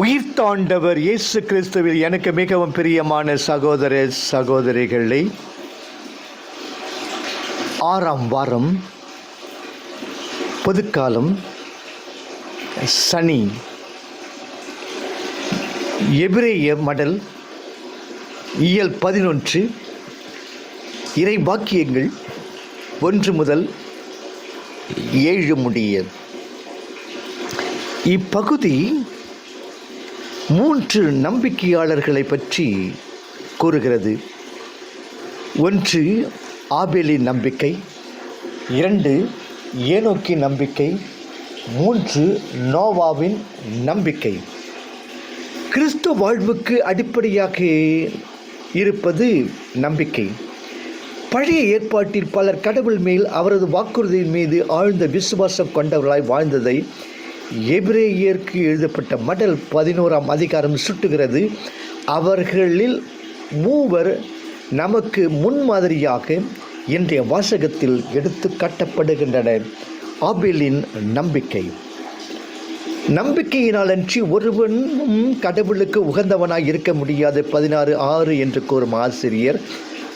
உயிர் தாண்டவர் இயேசு கிறிஸ்துவில் எனக்கு மிகவும் பிரியமான சகோதர சகோதரிகளை ஆறாம் வாரம் பொதுக்காலம் சனி. எபிரேய மடல் இயல் பதினொன்று. இறை வாக்கியங்கள் ஒன்று முதல் ஏழு முடிய. இப்பகுதி மூன்று நம்பிக்கையாளர்களை பற்றி கூறுகிறது. ஒன்று ஆபேலின் நம்பிக்கை. இரண்டு ஏனோக்கி நம்பிக்கை. மூன்று நோவாவின் நம்பிக்கை. கிறிஸ்துவ வாழ்வுக்கு அடிப்படையாக இருப்பது நம்பிக்கை. பழைய ஏற்பாட்டில் பலர் கடவுள் மேல் அவரது வாக்குறுதியின் மீது ஆழ்ந்த விசுவாசம் கொண்டவர்களாய் வாழ்ந்ததை எபிரேயருக்கு எழுதப்பட்ட மடல் பதினோராம் அதிகாரம் சுட்டுகிறது. அவர்களில் மூவர் நமக்கு முன்மாதிரியாக இன்றைய வாசகத்தில் எடுத்து காட்டப்படுகின்றனர். ஆபேலின் நம்பிக்கை. நம்பிக்கையினாலன்றி ஒருவனும் கடவுளுக்கு உகந்தவனாய் இருக்க முடியாது. பதினாறு ஆறு என்று கூறும் ஆசிரியர்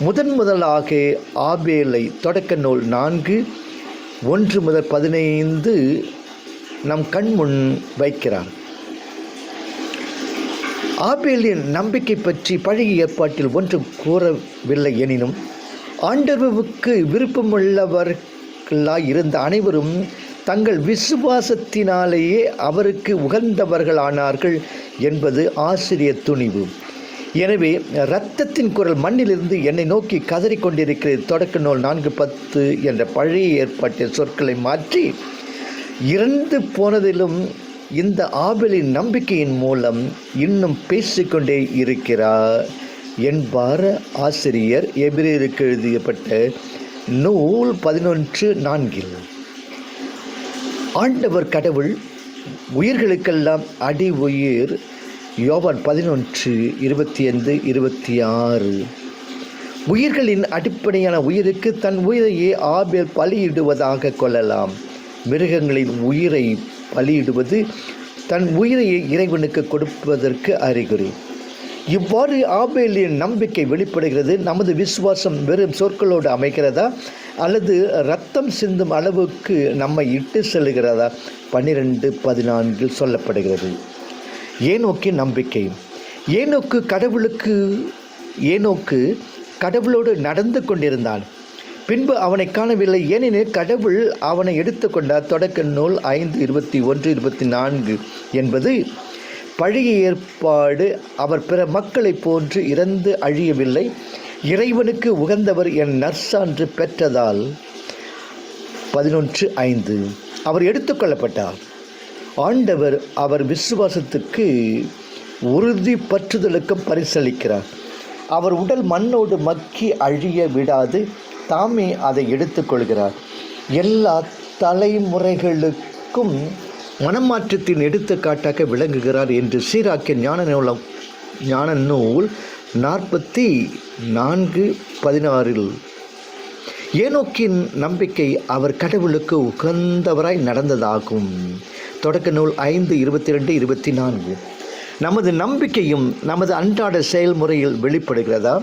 முதன் முதலாக ஆபேலை தொடக்க நூல் நான்கு ஒன்று முதல் பதினைந்து நம் கண் முன் வைக்கிறார். ஆபேலின் நம்பிக்கை பற்றி பழைய ஏற்பாட்டில் ஒன்றும் கூறவில்லை எனினும் ஆண்டர்வுக்கு விருப்பமுள்ளவர்களாய் இருந்த அனைவரும் தங்கள் விசுவாசத்தினாலேயே அவருக்கு உகந்தவர்களானார்கள் என்பது ஆசிரியர் துணிவு. எனவே இரத்தத்தின் குரல் மண்ணிலிருந்து என்னை நோக்கி கதறிக்கொண்டிருக்கிறது தொடக்க நூல் நான்கு பத்து என்ற பழைய ஏற்பாட்டின் சொற்களை மாற்றி இறந்து போனதிலும் இந்த ஆபலின் நம்பிக்கையின் மூலம் இன்னும் பேசிக்கொண்டே இருக்கிறார். என்பார் ஆசிரியர் எபிரேருக்கு எழுதியப்பட்ட நூல் பதினொன்று நான்கில் ஆண்டவர் கடவுள் உயிர்களுக்கெல்லாம் அடி உயிர் யோவான் பதினொன்று இருபத்தி ஐந்து இருபத்தி ஆறு உயிர்களின் அடிப்படையான உயிருக்கு தன் உயிரையே ஆபேல் பலியிடுவதாக கொள்ளலாம். மிருகங்களின் உயிரை பலியிடுவது தன் உயிரை இறைவனுக்கு கொடுப்பதற்கு அறிகுறி. இவ்வாறு ஆபேலின் நம்பிக்கை வெளிப்படுகிறது. நமது விசுவாசம் வெறும் சொற்களோடு அமைகிறதா? அல்லது ரத்தம் சிந்தும் அளவுக்கு நம்மை இட்டு செல்கிறதா? பன்னிரெண்டு பதினான்கில் சொல்லப்படுகிறது. ஏனோக்கி நம்பிக்கை. ஏனோக்கு கடவுளுக்கு ஏனோக்கு கடவுளோடு நடந்து கொண்டிருந்தான். பின்பு அவனை காணவில்லை. ஏனெனில் கடவுள் அவனை எடுத்துக்கொண்டார் தொடக்க நூல் ஐந்து இருபத்தி ஒன்று இருபத்தி நான்கு என்பது பழைய ஏற்பாடு. அவர் பிற மக்களைப் போன்று இறந்து அழியவில்லை. இறைவனுக்கு உகந்தவர் என் நற்சான்று பெற்றதால். பதினொன்று ஐந்து. அவர் எடுத்துக்கொள்ளப்பட்டார் ஆண்டவர் அவர் விசுவாசத்துக்கு உறுதி பற்றுதலுக்கும் பரிசளிக்கிறார். அவர் உடல் மண்ணோடு மக்கி அழிய விடாது. தாமே அதை எடுத்துக்கொள்கிறார் எல்லா தலைமுறைகளுக்கும் மனமாற்றத்தின் எடுத்துக்காட்டாக விளங்குகிறார் என்று சீராக்கிய ஞான நூலம் ஞான நூல் நாற்பத்தி நான்கு பதினாறில் ஏனோக்கின் நம்பிக்கை அவர் கடவுளுக்கு உகந்தவராய் நடந்ததாகும். தொடக்க நூல் ஐந்து இருபத்தி ரெண்டு இருபத்தி நான்கு நமது நம்பிக்கையும் நமது அன்றாட செயல்முறையில் வெளிப்படுகிறதா?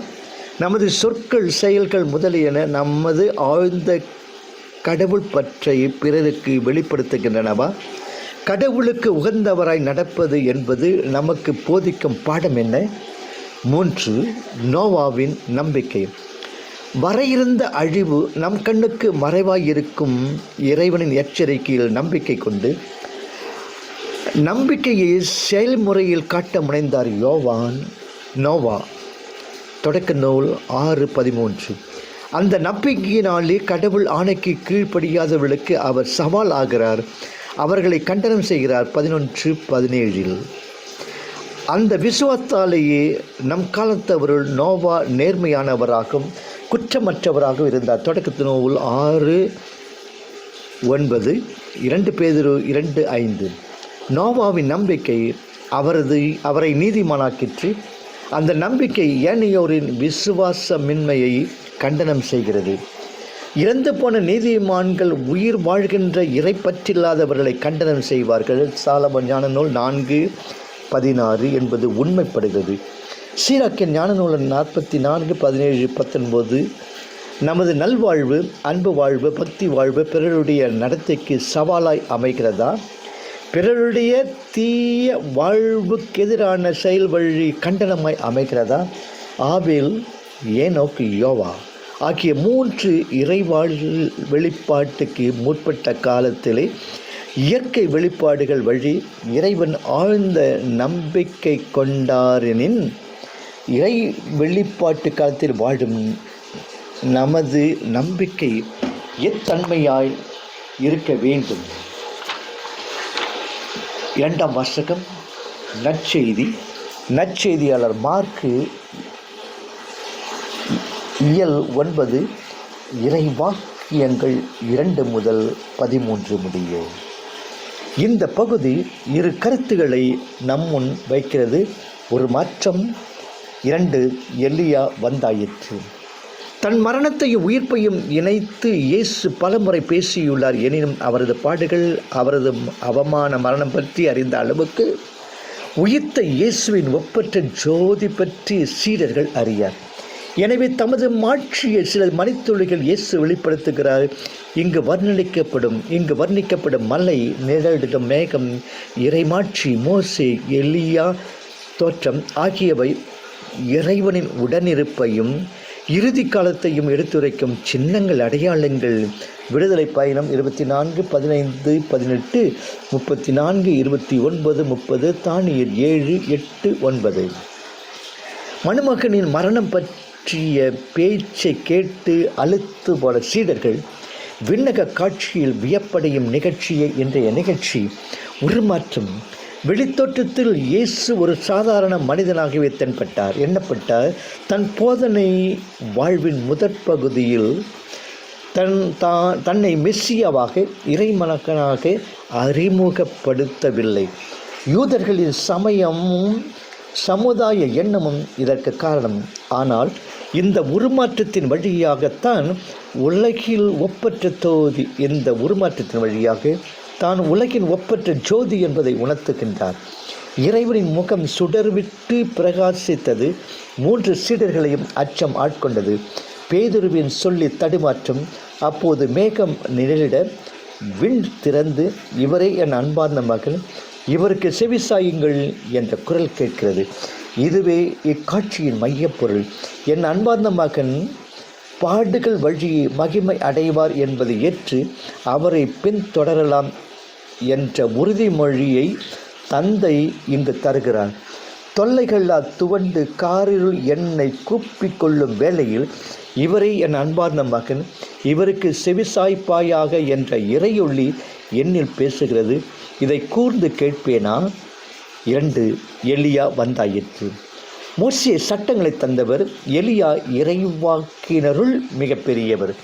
நமது சொற்கள் செயல்கள் முதலியன நமது ஆழ்ந்த கடவுள் பற்றை பிறருக்கு வெளிப்படுத்துகின்றனவா? கடவுளுக்கு உகந்தவராய் நடப்பது என்பது நமக்கு போதிக்கும் பாடம் என்ன? மூன்று நோவாவின் நம்பிக்கை. வரையிருந்த அழிவு நம் கண்ணுக்கு மறைவாயிருக்கும் இறைவனின் எச்சரிக்கையில் நம்பிக்கை கொண்டு நம்பிக்கையை செயல்முறையில் காட்ட முனைந்தார் யோவான் நோவா. தொடக்க நூல் ஆறு பதிமூன்று. அந்த நம்பிக்கையினாலே கடவுள் ஆணைக்கு கீழ்ப்படியாதவர்களுக்கு அவர் சவால் ஆகிறார். அவர்களை கண்டனம் செய்கிறார் பதினொன்று பதினேழில். அந்த விசுவத்தாலேயே நம் காலத்தவருள் நோவா நேர்மையானவராகவும் குற்றமற்றவராகவும் இருந்தார். தொடக்கத்து நூல் ஆறு ஒன்பது இரண்டு பேதிரு இரண்டு ஐந்து. நோவாவின் நம்பிக்கை அவரது அவரை நீதிமானாக்கிற்று. அந்த நம்பிக்கை ஏனையோரின் விசுவாசமின்மையை கண்டனம் செய்கிறது. இறந்து போன நீதிமான்கள் உயிர் வாழ்கின்ற இறைப்பற்றில்லாதவர்களை கண்டனம் செய்வார்கள். சாலமன் ஞான நூல் நான்கு பதினாறு என்பது உண்மைப்படுகிறது. சீராக்கிய ஞான நூலன் நாற்பத்தி நான்கு பதினேழு பத்தொன்பது நமது நல்வாழ்வு அன்பு வாழ்வு பக்தி வாழ்வு பிறருடைய நடத்தைக்கு சவாலாய் அமைகிறதா? பிறருடைய தீய வாழ்வுக்கு எதிரான செயல் வழி கண்டனமாய் அமைகிறதா? ஆபேல் ஏனோக்கு யோவா. ஆகிய மூன்று இறைவாழ் வெளிப்பாட்டுக்கு முற்பட்ட காலத்திலே இயற்கை வெளிப்பாடுகள் வழி இறைவன் ஆழ்ந்த நம்பிக்கை கொண்டாரெனின் இறை வெளிப்பாட்டு காலத்தில் வாழும் நமது நம்பிக்கை எத்தன்மையாய் இருக்க வேண்டும்? இரண்டாம் வாசகம் நற்செய்தி. நற்செய்தியாளர் மார்க்கு இயல் ஒன்பது இறைவாக்கியங்கள் இரண்டு முதல் பதிமூன்று முடிய. இந்த பகுதி இரு கருத்துக்களை நம் முன் வைக்கிறது. ஒரு மாற்றம் இரண்டு எல்லியா வந்தாயிற்று. தன் மரணத்தையும் உயிர்ப்பையும் இணைத்து இயேசு பலமுறை பேசியுள்ளார். எனினும் அவரது பாடுகள் அவரது அவமான மரணம் பற்றி அறிந்த அளவுக்கு உயிர்த்த இயேசுவின் ஒப்பற்ற ஜோதி பற்றி சீடர்கள் அறியார். எனவே தமது மாட்சியை சில மணித்துளிகள் இயேசு வெளிப்படுத்துகிறார். இங்கு வர்ணிக்கப்படும் இங்கு வர்ணிக்கப்படும் மலை நிழலிடும் மேகம் இறைமாட்சி மோசே எலியா தோற்றம் ஆகியவை இறைவனின் உடனிருப்பையும் இறுதி காலத்தையும் எடுத்துரைக்கும் சின்னங்கள் அடையாளங்கள். விடுதலை பயணம் இருபத்தி நான்கு பதினைந்து பதினெட்டு முப்பத்தி நான்கு இருபத்தி ஒன்பது முப்பது தானியர் ஏழு எட்டு ஒன்பது. மணமகனின் மரணம் பற்றிய பேச்சை கேட்டு அழுத்து போல சீடர்கள் விண்ணக காட்சியில் வியப்படையும் நிகழ்ச்சியை இன்றைய நிகழ்ச்சி. உருமாற்றம். வெளித்தோற்றத்தில் இயேசு ஒரு சாதாரண மனிதனாகவே தென்பட்டார். எண்ணப்பட்டார் தன் போதனை வாழ்வின் முதற் பகுதியில் தன் தான் தன்னை மெஸ்ஸியாவாக இறைமணக்கனாக அறிமுகப்படுத்தவில்லை. யூதர்களின் சமயமும் சமுதாய எண்ணமும் இதற்கு காரணம். ஆனால் இந்த உருமாற்றத்தின் வழியாகத்தான் உலகில் ஒப்பற்ற தோதி இந்த உருமாற்றத்தின் வழியாக தான் உலகின் ஒப்பற்ற ஜோதி என்பதை உணர்த்துகின்றார். இறைவனின் முகம் சுடர்விட்டு பிரகாசித்தது. மூன்று சீடர்களையும் அச்சம் ஆட்கொண்டது. பேதுருவின் சொல்லி தடுமாற்றம் அப்போது மேகம் நிழலிட விண் திறந்து இவரே என் அன்பார்ந்த மகள் இவருக்கு செவிசாயுங்கள் என்ற குரல் கேட்கிறது. இதுவே இக்காட்சியின் மையப்பொருள். என் அன்பார்ந்த மகன் பாடுகள் வழியை மகிமை அடைவார் என்பதை ஏற்று அவரை பின்தொடரலாம் என்ற உறுதிமொழியை தந்தை இங்கு தருகிறார். தொல்லைகளால் துவண்டு காரிருள் என்னை கூப்பிக் கொள்ளும் வேளையில் இவரே என் அன்பார்ந்த மகன் இவருக்கு செவிசாய்ப்பாயாக என்ற இறையொள்ளி என்னில் பேசுகிறது. இதை கூர்ந்து கேட்பேனா? இரண்டு எலியா வந்தாயிற்று. மோசிய சட்டங்களை தந்தவர் எலியா இறைவாக்கினருள் மிகப்பெரியவர்.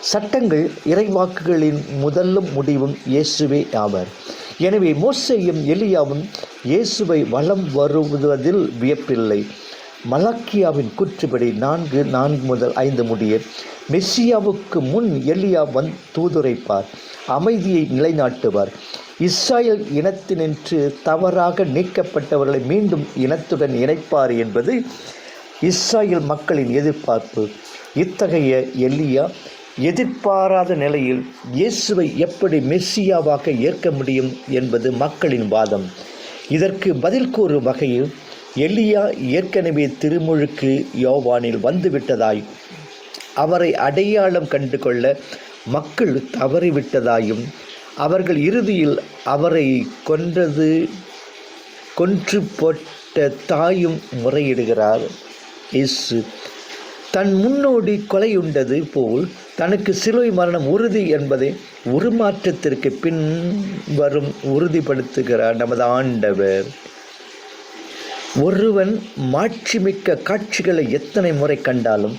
சட்டங்கள் இறைவாக்குகளின் முதலும் முடிவும் இயேசுவே ஆவர். எனவே மோசையும் எலியாவும் இயேசுவை வலம் வருவதில் வியப்பில்லை. மலாக்கியாவின் கூற்றுப்படி நான்கு நான்கு முதல் ஐந்து முடிய மெஸ்ஸியாவுக்கு முன் எலியா வந் தூதுரைப்பார் அமைதியை நிலைநாட்டுவார். இஸ்ராயல் இனத்தினின்று தவறாக நீக்கப்பட்டவர்களை மீண்டும் இனத்துடன் இணைப்பார் என்பது இஸ்ராயல் மக்களின் எதிர்பார்ப்பு. இத்தகைய எலியா எதிர்பாராத நிலையில் இயேசுவை எப்படி மெஸ்ஸியாவாக ஏற்க முடியும் என்பது மக்களின் வாதம். இதற்கு பதில் கூறும் வகையில் எலியா ஏற்கனவே திருமுழுக்கு யோவானில் வந்துவிட்டதாய் அவரை அடையாளம் கண்டு கொள்ள மக்கள் தவறிவிட்டதாயும் அவர்கள் இறுதியில் அவரை கொன்றது கொன்று போட்ட தாயும் முறையிடுகிறார். இயேசு தன் முன்னோடி கொலையுண்டது போல் தனக்கு சிலுவை மரணம் உறுதி என்பதை உருமாற்றத்திற்கு பின் வரும் உறுதிப்படுத்துகிறார் நமது ஆண்டவர். ஒருவன் மாட்சிமிக்க காட்சிகளை எத்தனை முறை கண்டாலும்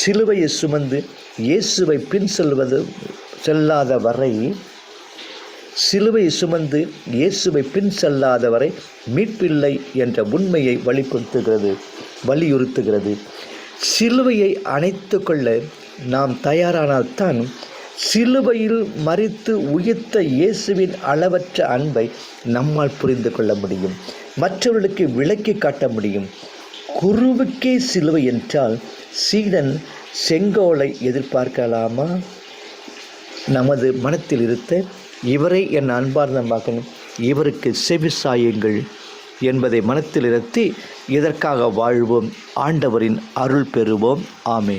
சிலுவையை சுமந்து இயேசுவை பின் செல்வது செல்லாத வரை சிலுவை சுமந்து இயேசுவை பின் செல்லாத வரை மீட்பில்லை என்ற உண்மையை வலியுறுத்துகிறது வலியுறுத்துகிறது. சிலுவையை அணைத்து கொள்ள நாம் தயாரானால்தான் சிலுவையில் மறித்து உயிர்த்த இயேசுவின் அளவற்ற அன்பை நம்மால் புரிந்து கொள்ள முடியும். மற்றவர்களுக்கு விளக்கி காட்ட முடியும். குருவுக்கே சிலுவை என்றால் சீடன் செங்கோலை எதிர்பார்க்கலாமா? நமது மனத்தில் இருத்த இவரை என் அன்பார்ந்த மகன் இவருக்கு செவிசாயுங்கள் என்பதை மனத்தில் இருத்தி இதற்காக வாழ்வோம் ஆண்டவரின் அருள் பெறுவோம். ஆமே